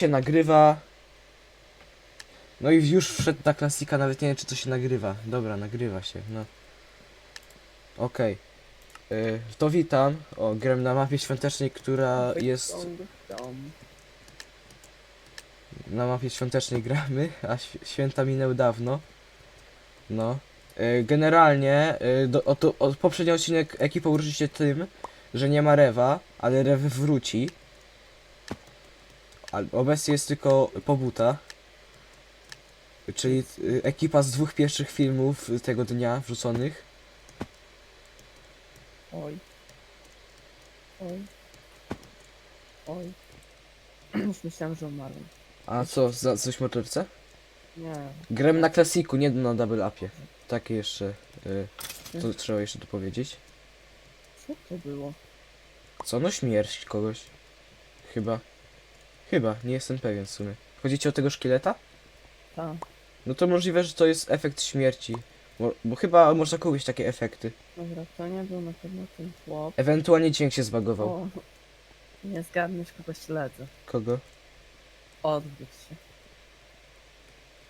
się nagrywa. No i już wszedł ta klasika, nawet nie wiem czy to się nagrywa. Dobra, nagrywa się, no. Okej. Y, To witam. O, gram na mapie świątecznej, która jest... Na mapie świątecznej gramy, a św- święta minęły dawno. No. Y, Generalnie, y, do, o, to, o, poprzedni odcinek ekipa uczy się tym, że nie ma Rewa, ale Rew wróci. Obecnie jest tylko Pobuta. Czyli y, ekipa z dwóch pierwszych filmów tego dnia wrzuconych. Oj. Oj. Oj. Już myślałem, że umarłem. A co, za coś mordercę? Nie. Gram na klasiku, nie na double upie. Takie jeszcze, y, to trzeba jeszcze dopowiedzieć. Co to było? Co? No śmierć kogoś. Chyba. Chyba, nie jestem pewien w sumie. Chodzi ci o tego szkieleta? Ta. No to możliwe, że to jest efekt śmierci. Bo, bo chyba można kogoś takie efekty. Dobra, to nie był na pewno ten chłop. Ewentualnie dźwięk się zbagował. O. Nie zgadniesz, kogo śledzę. Kogo? Odwróć się.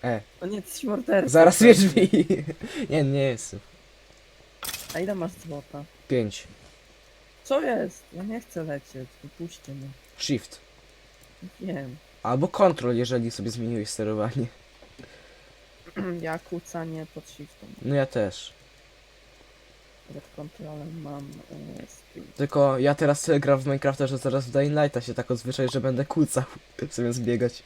E, O nie, jesteś mordercą. zaraz mnie drzwi. nie, nie jestem. A ile masz złota? Pięć. Co jest? Ja nie chcę lecieć. Wypuśćcie mnie. Shift. Wiem. Albo control, jeżeli sobie zmieniłeś sterowanie. Ja kłócanie pod shiftem. No ja też. Pod kontrolem mam e. Tylko ja teraz tyle gram w Minecrafta, że zaraz w Dying Lighta się tak odzwyczaj, że będę kłócał zamiast biegać.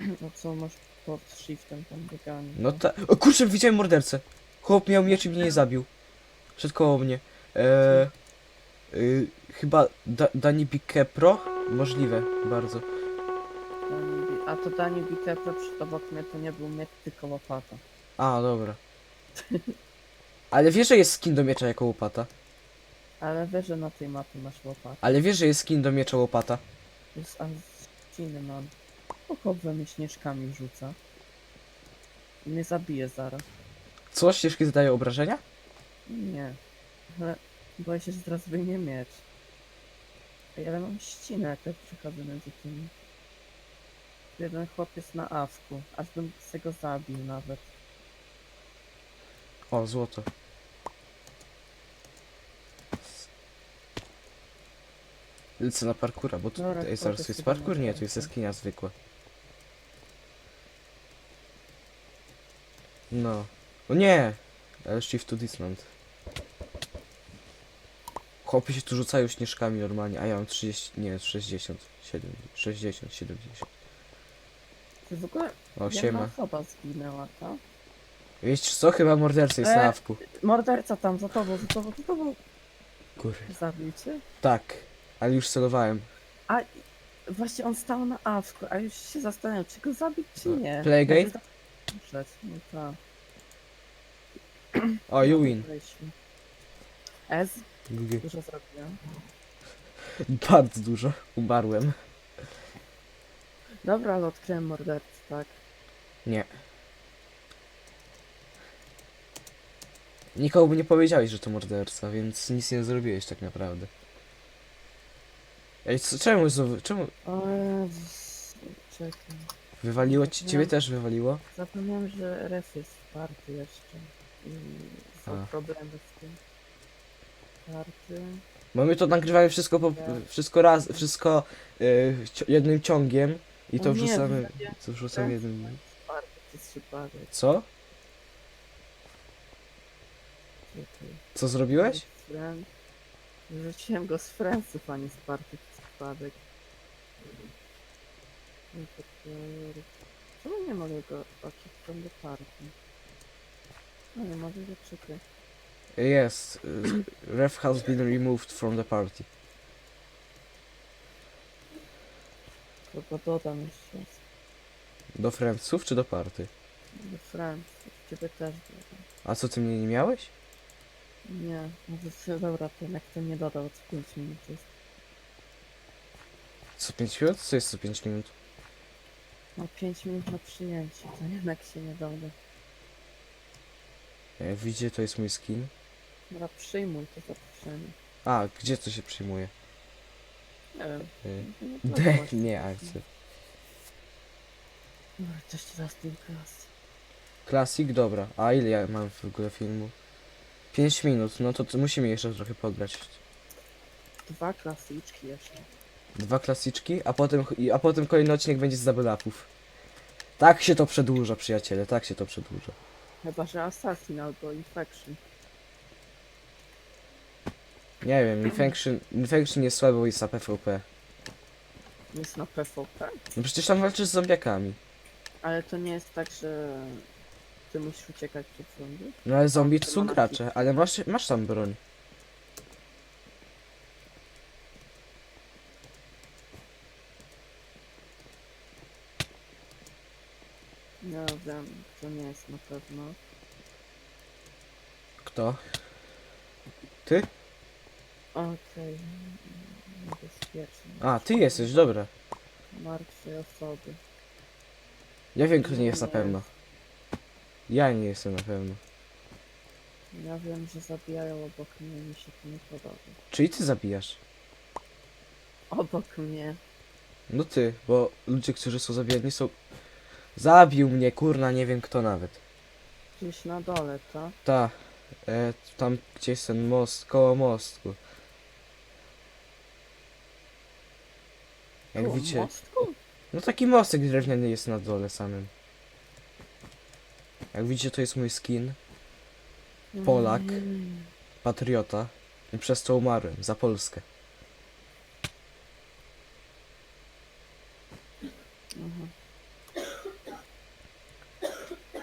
No co masz pod shiftem tam bieganie? No ta... O kurczę, widziałem mordercę. Chłop miał miecz i mnie nie zabił. Przed koło mnie. Eee, y, chyba da Dani Bikepro? Możliwe, bardzo. A to Dani Bikepro przed obok mnie to nie był miecz, tylko łopata. A, dobra. Ale wiesz, że jest skin do miecza jako łopata. Ale wiesz, że na tej mapie masz łopatę. Ale wiesz, że jest skin do miecza łopata. Jest Azciny mam. Oko we mnie śnieżkami rzuca. I mnie zabije zaraz. Co? Ścieżki zadają obrażenia? Nie. Ale boję się, że zaraz wyjmie miecz. Ale mam ścinę, jak tak przychodzę między tymi. Jeden chłop jest na awku, aż bym se go zabił nawet. O, złoto. Lecę na parkura, bo tu Dobra, Ej, to zaraz jest jest chyba parkour? Nie, tu jest morderca. jaskinia zwykła. No. O nie! Ale shift to Dismount. Chłopy się tu rzucają śnieżkami normalnie, a ja mam 30, nie, 60, 70, 60, 70. Ty w ogóle O, jedna siema. osoba zginęła, tak? Wiecie co? Chyba morderca jest E. na awku. Morderca tam, za tobą, za tobą, za tobą. Kurwa. Zabił cię? Tak, ale już celowałem. A właśnie on stał na awku, a już się zastanawiał, czy go zabić, czy No, nie. play again? Może Muszę, no tak. O, you win. Weźmy. GG. dużo zrobiłem. Bardzo dużo. Umarłem. Dobra, ale odkryłem mordercę, tak? Nie. Nikomu by nie powiedziałeś, że to morderca, więc nic nie zrobiłeś tak naprawdę. Ej, co, czemu znowu, czemu O Jezus, czekaj. wywaliło ci, ciebie też wywaliło? Zapomniałem, że ref jest party jeszcze. I są A. problemy z tym. Party. Bo my to nagrywamy wszystko po, wszystko raz, wszystko y, cio- jednym ciągiem i to O nie, wrzucamy, wywaliłem to wrzucamy jednym... Party to jest. Co? Co zrobiłeś? Friend. Wrzuciłem go z Friendsów, a nie z party przypadek. No to player. Czemu nie mogę go from the party? No nie mogę go czekać. Jest. y, Ref has been removed from the party. To go dodam jeszcze raz. Do friendsów czy do party? The Friends. Ciebie też dodam. A co, ty mnie nie miałeś? Nie, może się dobra, to jak to nie dodał, co 5 minut jest. Co 5 minut? Co jest co 5 minut? No 5 minut na przyjęcie, to jednak się nie doda. Jak widzicie, to jest mój skin. Dobra, przyjmuj to zaproszenie. A, gdzie to się przyjmuje? Nie wiem. Y, dodał. nie, akcja. Dobra, coś teraz tym klas. Klasik, dobra. A ile ja mam w ogóle filmu? 5 minut, no to, to musimy jeszcze trochę pograć. Dwa klasyczki jeszcze. Dwa klasyczki, a potem, i- a potem kolejny odcinek będzie z upów. Tak się to przedłuża, przyjaciele, tak się to przedłuża. Chyba, że Assassin albo Infection. Nie wiem, Infection, Infection jest słabo jest PvP. Jest na PvP. No przecież tam walczysz z zombiakami. Ale to nie jest tak, że ty musisz uciekać przed zombie? No ale zombie to są gracze, ale masz, masz tam broń. Ja wiem, to nie jest na pewno. Kto? Ty? Okej. Niebezpiecznie. A, ty jesteś, dobra. Martwej osoby. Ja wiem, kto nie jest na pewno. Ja nie jestem na pewno. Ja wiem, że zabijają obok mnie mi się to nie podoba. Czyli ty zabijasz? Obok mnie. No ty, bo ludzie, którzy są zabijani są... Zabił mnie, kurna, nie wiem kto nawet. Gdzieś na dole, to? Ta, e, tam gdzie jest ten most, koło mostku. Jak Koło widzicie, mostku? no taki mostek drewniany jest na dole samym. Jak widzicie, to jest mój skin, Polak. Mm. patriota. I przez to umarłem, za Polskę.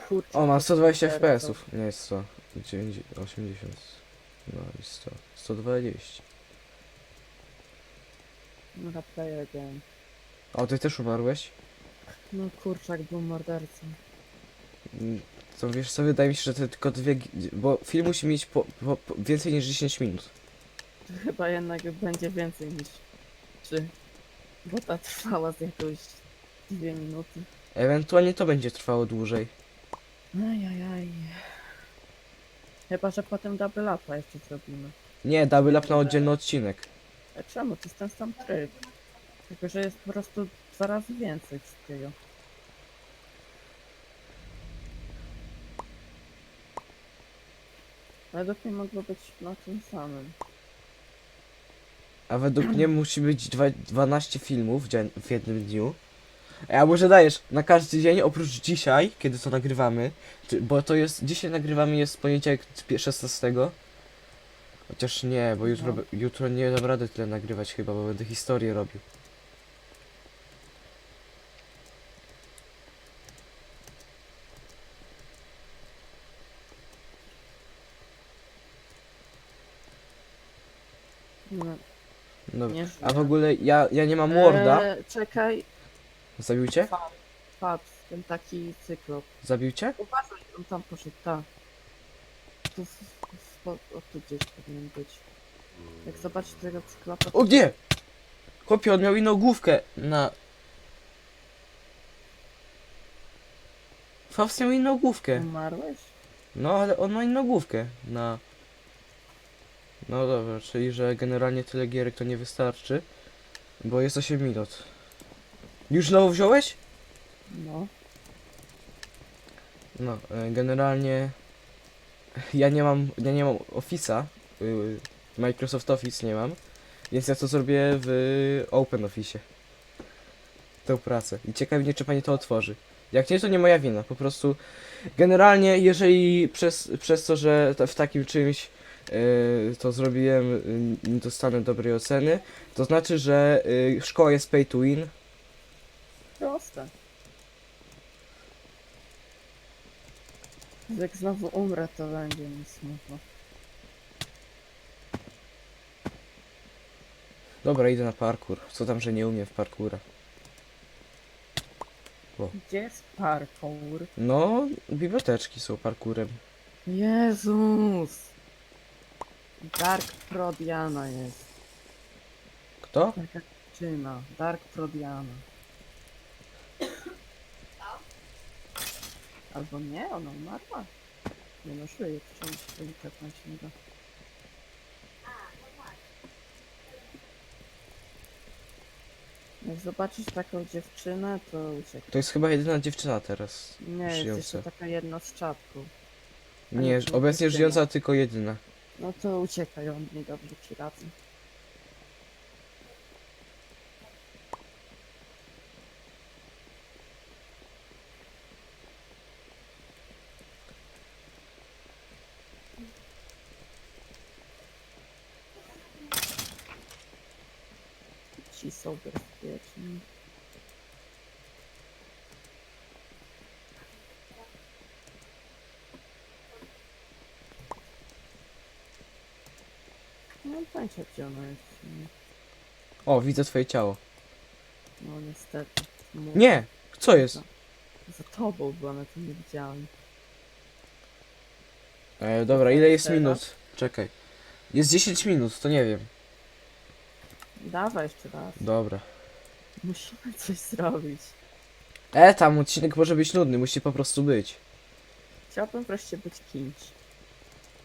Kurczę, O, mam 120 teraz FPS-ów. Nie, jest 100. 90, 80. No i 100. 120. to- Na play again. O, ty też umarłeś? No kurczak był mordercą. Mm, To wiesz co, wydaje mi się, że to tylko dwie... gi- Bo film musi mieć po, po, po więcej niż 10 minut. To chyba jednak będzie więcej niż trzy. Bo ta trwała z jakąś dwie minuty. Ewentualnie to będzie trwało dłużej. Ajajaj. Chyba, że potem double upa jeszcze zrobimy. Nie, double up na oddzielny odcinek. A czemu? To jest ten sam tryb. Tylko, że jest po prostu dwa razy więcej wszystkiego. Według mnie mogło być na tym samym. A według mnie musi być dwa, 12 filmów w, jednym dniu. A ja może dajesz na każdy dzień, oprócz dzisiaj, kiedy to nagrywamy, bo to jest, dzisiaj nagrywamy jest poniedziałek pi- 16. Chociaż nie, bo jutro, No. jutro nie dam rady tyle nagrywać chyba, bo będę historię robił. No, nie a w ogóle ja, ja nie mam Worda. Eee, czekaj, Zabił cię? Fabs, ten taki cyklop. Zabił cię? Uważaj, on tam poszedł, tak. Tu, o, tu gdzieś powinien być. Jak zobaczysz tego cyklopa, O nie! Chłopie, on miał inną główkę na... Faust miał inną główkę. umarłeś? No, ale on ma inną główkę na... No dobra, czyli że generalnie tyle gierek to nie wystarczy, bo jest 8 minut. Już znowu wziąłeś? No. No, e, generalnie ja nie mam, ja nie mam Office'a, y, Microsoft Office nie mam, więc ja to zrobię w Open Office. Tę pracę. I ciekawi mnie, czy pani to otworzy. Jak nie, to nie moja wina. Po prostu generalnie, jeżeli przez, przez to, że w takim czymś y, to zrobiłem, y, nie dostanę dobrej oceny, to znaczy, że y, szkoła jest pay to win. Jak znowu umrę, to będzie mi smutno. Dobra, idę na parkour. Co tam, że nie umiem w parkoura. Gdzie jest parkour? No, biblioteczki są parkurem. Jezus! Dark Prodiana jest. Kto? Taka dziewczyna. Dark Prodiana. Albo nie, ona umarła. Nie no, żyje, się nie da. Jak zobaczysz taką dziewczynę, to uciekaj. To jest chyba jedyna dziewczyna teraz. Nie, jest żyjąca. jeszcze taka jedna z czapką. Nie, Ale to obecnie dziewczyna. żyjąca tylko jedyna. No to uciekaj od niej, dobrze ci radzę. Ci są bezpieczni. No pojęcia gdzie ona jest. nie? O, widzę twoje ciało. No niestety. Nie! Co jest? Za tobą była, ale to nie widziałem. E, dobra, ile jest minut? Czekaj. Jest 10 minut, to nie wiem. Dawaj jeszcze raz. Dobra. Musimy coś zrobić. E, tam odcinek może być nudny, musi po prostu być. Chciałbym wreszcie być kimś.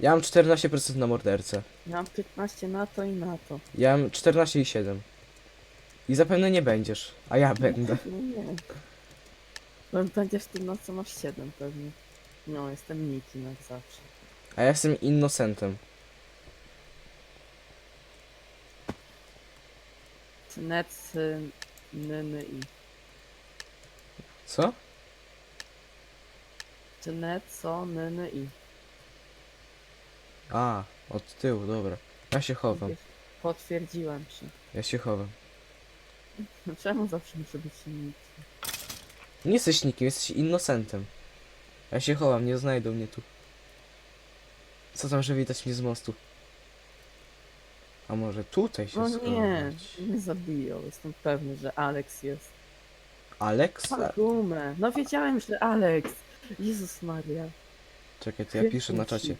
Ja mam 14% na mordercę. Ja mam 15 na to i na to. Ja mam 14 i 7. I zapewne nie będziesz, a ja będę. No nie. Bo będziesz tym na co masz 7 pewnie. No, jestem nikim jak zawsze. A ja jestem innocentem. Nec, i. Co? Neco, i. A, od tyłu, dobra. Ja się chowam, Potwierdziłem się. ja się chowam. No czemu zawsze muszę być nikim? Nie jesteś nikim, jesteś innocentem. Ja się chowam, nie znajdą mnie tu. Co tam, że widać mnie z mostu? A może tutaj się No nie, schować? nie zabiją. Jestem pewny, że Alex jest. Alex? Gumę. No wiedziałem, że Alex. Jezus Maria. Czekaj, to ja piszę na czacie.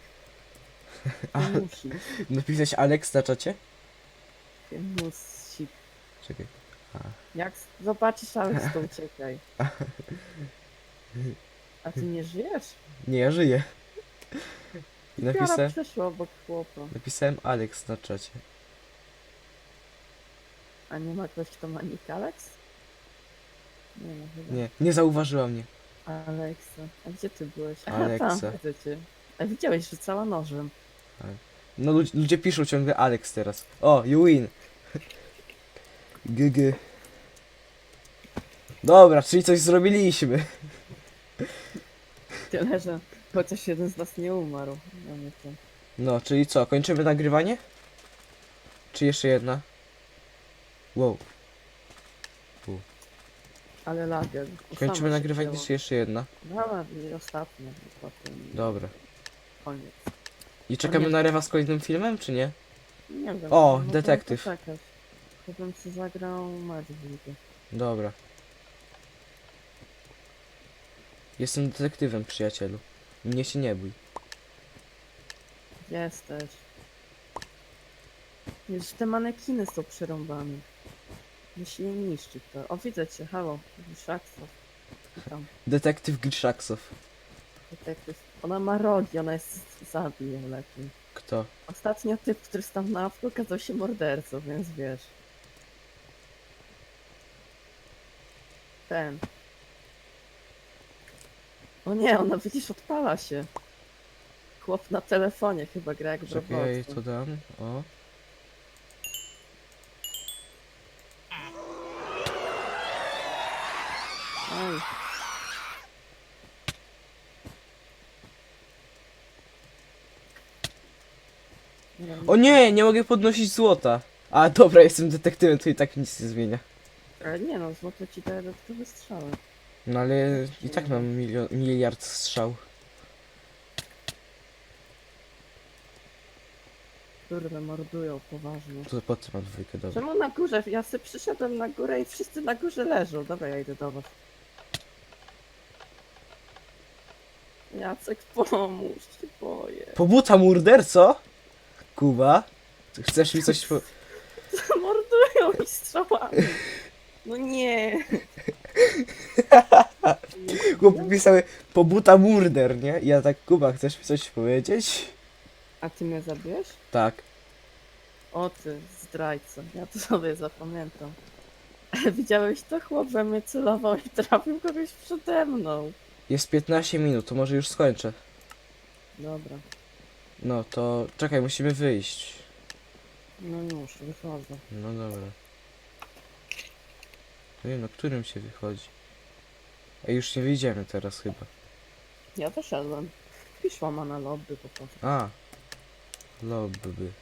Musi. Napisać Alex na czacie? Musi. Czekaj. Jak zobaczysz Alex, to uciekaj. A ty nie żyjesz? Nie, ja żyję. I Piara napisałem, przeszła obok chłopa. napisałem Alex na czacie. A nie ma ktoś, kto ma nick Alex? Nie ma chyba. Nie, nie zauważyła mnie. Alexa. A gdzie ty byłeś? Aha, Alexa. tam, widzę cię. A widziałeś, że cała nożem. No ludzie, ludzie piszą ciągle Alex teraz. O, you win. GG. Dobra, czyli coś zrobiliśmy. Tyle, że chociaż jeden z nas nie umarł. No nie to. No, czyli co, kończymy nagrywanie? Czy jeszcze jedna? Wow, Ale lager. kończymy nagrywanie, czy jeszcze jedna? Dobra, i ostatnie. i Potem Dobra. koniec. I czekamy na rewa z kolejnym filmem, czy nie? Nie wiem. O, możemy detektyw. poczekać. Chyba bym sobie zagrał mecz w. Dobra. Jestem detektywem, przyjacielu. Mnie się nie bój. Jesteś? Już te manekiny są przerąbane. Musi je niszczyć to. O, widzę cię, halo. Szaksow. Tam, Detektyw Grzaksow. detektyw. Ona ma rogi, ona jest zabije lepiej. Kto? Ostatnio typ, który stał na awku, okazał się mordercą, więc wiesz. Ten. O nie, ona widzisz, odpala się. Chłop na telefonie chyba gra jak w Czekaj, ja jej Robloxu. to dam. O. Oj. Nie, O nie, nie mogę podnosić złota. A dobra, jestem detektywem, to i tak nic nie zmienia. Ale nie no, złoto ci daje dodatkowe strzały. No ale i tak mam milio- miliard strzał. Kurde, mordują poważnie. To po co mam dwójkę, dobra. Czemu na górze? Ja sobie przyszedłem na górę i wszyscy na górze leżą. Dobra, ja idę do was. Jacek, pomóż, się boję. Pobuta morderco? Kuba? Chcesz mi coś po... Mordują mi strzałami. No nie. Chłop pisały pobuta murder, nie? I ja tak, Kuba, chcesz mi coś powiedzieć? A ty mnie zabierz? Tak. O ty, zdrajco. Ja to sobie zapamiętam. Widziałeś to? Chłop we mnie celował i trafił kogoś przede mną. Jest 15 minut, to może już skończę. Dobra, No to czekaj, musimy wyjść. no już, wychodzę. No dobra. Nie wiem, na którym się wychodzi. A już nie wyjdziemy teraz chyba. Ja wyszedłem. Piszła ma na lobby po prostu. A. Lobby.